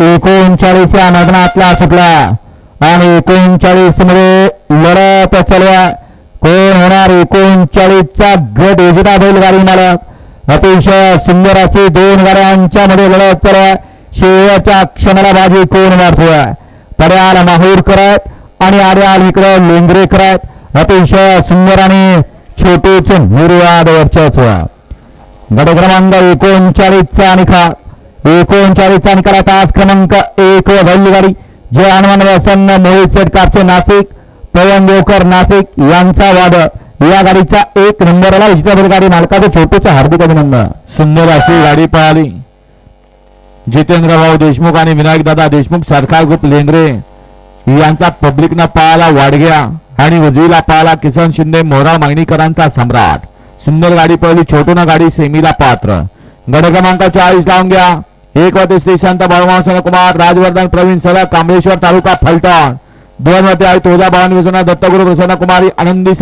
एकोणचाळीस या मैदानातला सुटला. आणि एकोणचाळीसमध्ये लढत चालूया कोण होणार? एकोणचाळीसचा गट विजेता बैलगाडी मालक. अतिशय सुंदर अशी दोन गाड्यांच्या मध्ये लढत चालू शेवटच्या क्षणाला बाजी कोण मारतोय? पड्याल माहूर करत आणि आड्याल इकडं लेंगरे करत अतिशय सुंदर आणि छोटेच निर्वाद वर्चस्व. गट क्रमांक एकोणचाळीसचा खा एकोणचाळीसचा निकाल तास क्रमांक एक भरली गाडी जय हनुमान प्रसन्न मोहित सेठ कापसे नाशिक. पवन देवकर नाशिक यांचा वाद. या गाडीचा एक नंबरला विजेता गाडी मालकाचं छोटूचं हार्दिक अभिनंदन. सुंदर अशी गाडी पळाली जितेंद्र भाऊ देशमुख आणि विनायक दादा देशमुख सरकार ग्रुप लेंगरे यांचा पब्लिकनं पाळाला वाडग्या आणि उजवीला पाळाला किसन शिंदे मोरा मागणीकरांचा सम्राट. सुंदर गाडी पळली छोटून गाडी सेमीला पात्र. गड क्रमांक चाळीस लावून घ्या. एक वरती श्रीशांत बाळमावसन कुमार राजवर्धन प्रवीण सर कांबळेश्वर तालुका फलटण. दोन वरती आहे तुळजा भवानी विसना दत्तगुरु प्रसन्न कुमारी आनंदी